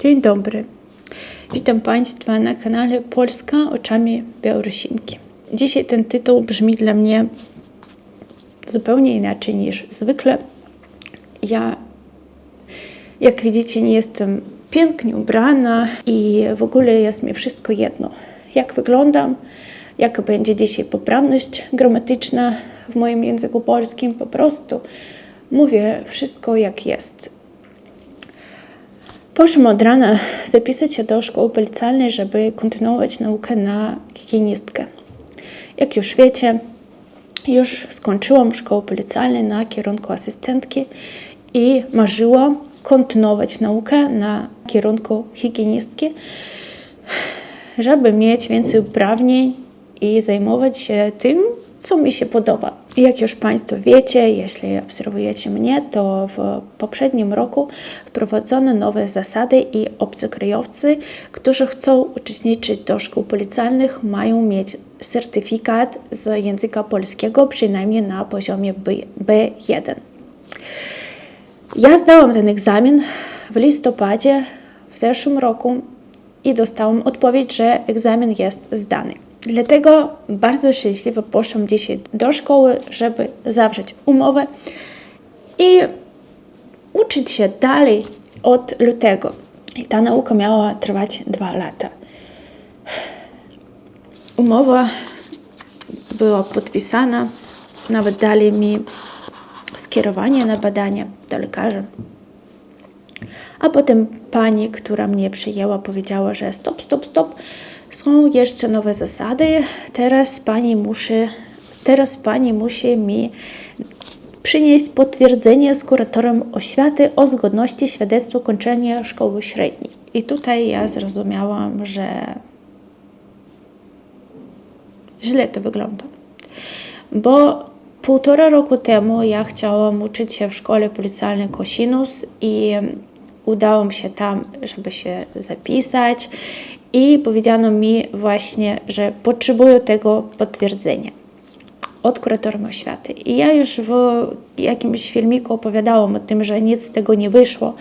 Dzień dobry. Witam Państwa na kanale Polska oczami Białorusinki. Dzisiaj ten tytuł brzmi dla mnie zupełnie inaczej niż zwykle. Ja, jak widzicie, nie jestem pięknie ubrana i w ogóle jest mi wszystko jedno. Jak wyglądam, jaka będzie dzisiaj poprawność gramatyczna w moim języku polskim, po prostu mówię wszystko jak jest. Poszłam od rana zapisać się do szkoły policjalnej, żeby kontynuować naukę na higienistkę. Jak już wiecie, już skończyłam szkołę policjalną na kierunku asystentki i marzyłam kontynuować naukę na kierunku higienistki, żeby mieć więcej uprawnień i zajmować się tym, co mi się podoba. Jak już Państwo wiecie, jeśli obserwujecie mnie, to w poprzednim roku wprowadzono nowe zasady i obcokrajowcy, którzy chcą uczestniczyć do szkół policjalnych, mają mieć certyfikat z języka polskiego, przynajmniej na poziomie B1. Ja zdałam ten egzamin w listopadzie w zeszłym roku i dostałam odpowiedź, że egzamin jest zdany. Dlatego bardzo szczęśliwie poszłam dzisiaj do szkoły, żeby zawrzeć umowę i uczyć się dalej od lutego. I ta nauka miała trwać dwa lata. Umowa była podpisana, nawet dali mi skierowanie na badania do lekarza. A potem pani, która mnie przyjęła, powiedziała, że stop, stop, stop są jeszcze nowe zasady. Teraz pani musi, teraz pani musi mi przynieść potwierdzenie z kuratorem oświaty o zgodności świadectwa kończenia szkoły średniej. I tutaj ja zrozumiałam, że źle to wygląda. Bo półtora roku temu ja chciałam uczyć się w szkole policjalnej Kosinus i udało mi się tam, żeby się zapisać i powiedziano mi właśnie, że potrzebuję tego potwierdzenia od kuratorium oświaty. I ja już w jakimś filmiku opowiadałam o tym, że nic z tego nie wyszło,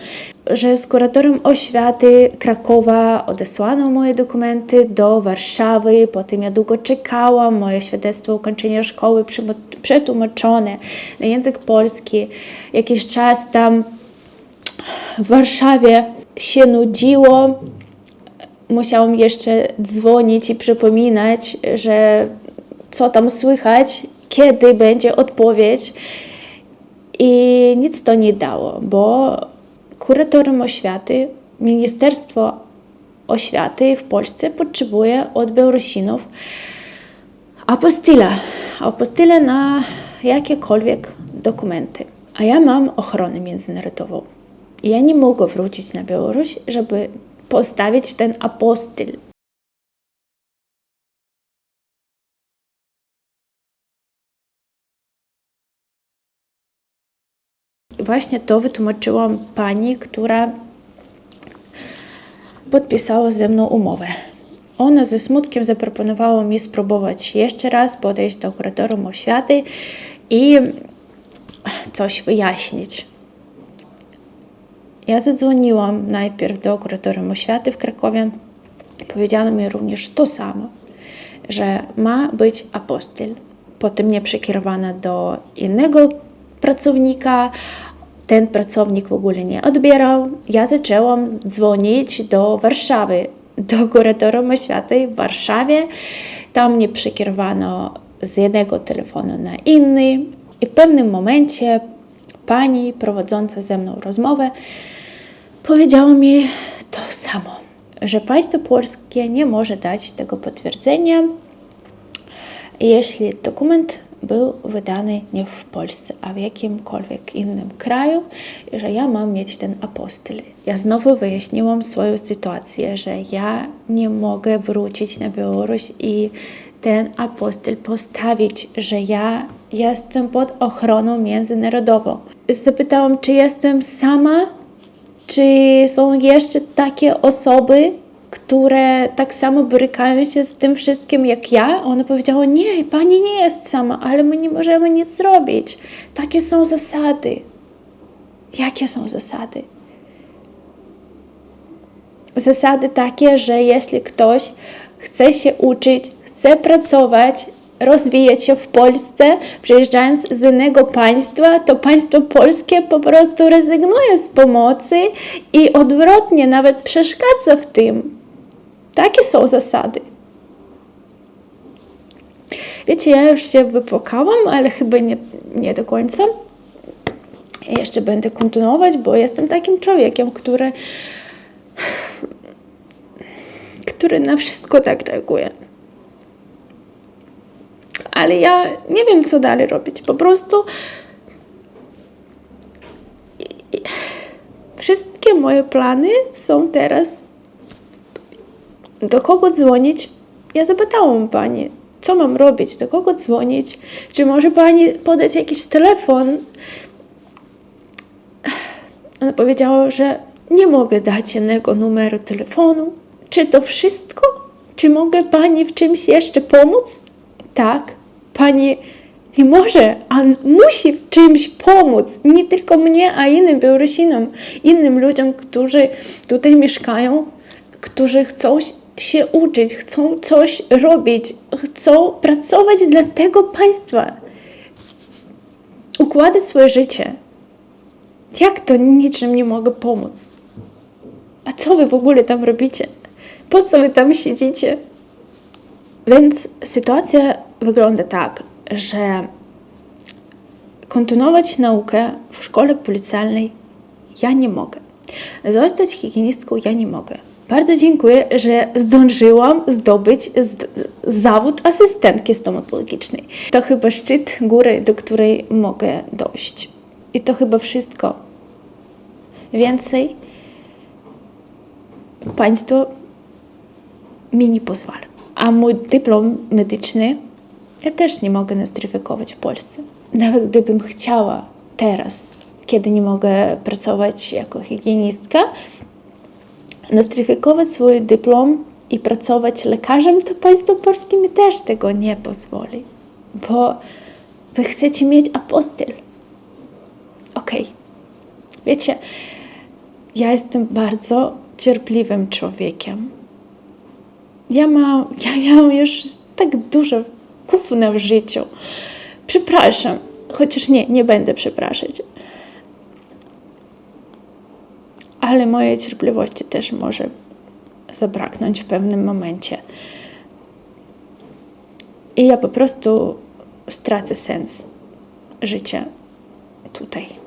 że z kuratorium oświaty Krakowa odesłano moje dokumenty do Warszawy, potem ja długo czekałam, moje świadectwo ukończenia szkoły przetłumaczone na język polski. Jakiś czas tam w Warszawie się nudziło, musiałam jeszcze dzwonić i przypominać, że co tam słychać, kiedy będzie odpowiedź. I nic to nie dało, bo kuratorium oświaty, Ministerstwo Oświaty w Polsce potrzebuje od Białorusinów apostyle, apostyle na jakiekolwiek dokumenty. A ja mam ochronę międzynarodową. Ja nie mogę wrócić na Białoruś, żeby postawić ten apostyl. Właśnie to wytłumaczyłam pani, która podpisała ze mną umowę. Ona ze smutkiem zaproponowała mi spróbować jeszcze raz podejść do kuratorium oświaty i coś wyjaśnić. Ja zadzwoniłam najpierw do kuratorium oświaty w Krakowie. Powiedziano mi również to samo, że ma być apostyl. Potem mnie przekierowano do innego pracownika. Ten pracownik w ogóle nie odbierał. Ja zaczęłam dzwonić do Warszawy, do kuratorium oświaty w Warszawie. Tam mnie przekierowano z jednego telefonu na inny. I w pewnym momencie pani prowadząca ze mną rozmowę powiedziało mi to samo, że państwo polskie nie może dać tego potwierdzenia, jeśli dokument był wydany nie w Polsce, a w jakimkolwiek innym kraju, że ja mam mieć ten apostyl. Ja znowu wyjaśniłam swoją sytuację, że ja nie mogę wrócić na Białoruś i ten apostyl postawić, że ja jestem pod ochroną międzynarodową. Zapytałam, czy jestem sama czy są jeszcze takie osoby, które tak samo borykają się z tym wszystkim jak ja? Ona powiedziała: Nie, pani nie jest sama, ale my nie możemy nic zrobić. Takie są zasady. Jakie są zasady? zasady takie, że jeśli ktoś chce się uczyć, chce pracować, rozwijać się w Polsce, przyjeżdżając z innego państwa, to państwo polskie po prostu rezygnuje z pomocy i odwrotnie nawet przeszkadza w tym. Takie są zasady. Wiecie, ja już się wypłakałam, ale chyba nie, nie do końca. Jeszcze będę kontynuować, bo jestem takim człowiekiem, który, który na wszystko tak reaguje. Ale ja nie wiem, co dalej robić. Po prostu wszystkie moje plany są teraz do kogo dzwonić? Ja zapytałam pani, co mam robić, do kogo dzwonić? Czy może pani podać jakiś telefon? Ona powiedziała, że nie mogę dać innego numeru telefonu. Czy to wszystko? Czy mogę pani w czymś jeszcze pomóc? Tak, pani nie może, a musi czymś pomóc. Nie tylko mnie, a innym Białorusinom, innym ludziom, którzy tutaj mieszkają, którzy chcą się uczyć, chcą coś robić, chcą pracować dla tego państwa, układać swoje życie. Jak to niczym nie mogę pomóc? A co wy w ogóle tam robicie? Po co wy tam siedzicie? Więc sytuacja wygląda tak, że kontynuować naukę w szkole policjalnej ja nie mogę. Zostać higienistką ja nie mogę. Bardzo dziękuję, że zdążyłam zdobyć zawód asystentki stomatologicznej. To chyba szczyt góry, do której mogę dojść. I to chyba wszystko. Więcej państwo mi nie pozwala. A mój dyplom medyczny ja też nie mogę nostryfikować w Polsce. Nawet gdybym chciała teraz, kiedy nie mogę pracować jako higienistka, nostryfikować swój dyplom i pracować lekarzem, to państwo polskie mi też tego nie pozwoli. Bo wy chcecie mieć apostel. Okej. Wiecie, ja jestem bardzo cierpliwym człowiekiem. Ja mam, ja miałam już tak dużo gówna w życiu. Przepraszam, chociaż nie, nie będę przepraszać. Ale mojej cierpliwości też może zabraknąć w pewnym momencie. I ja po prostu stracę sens życia tutaj.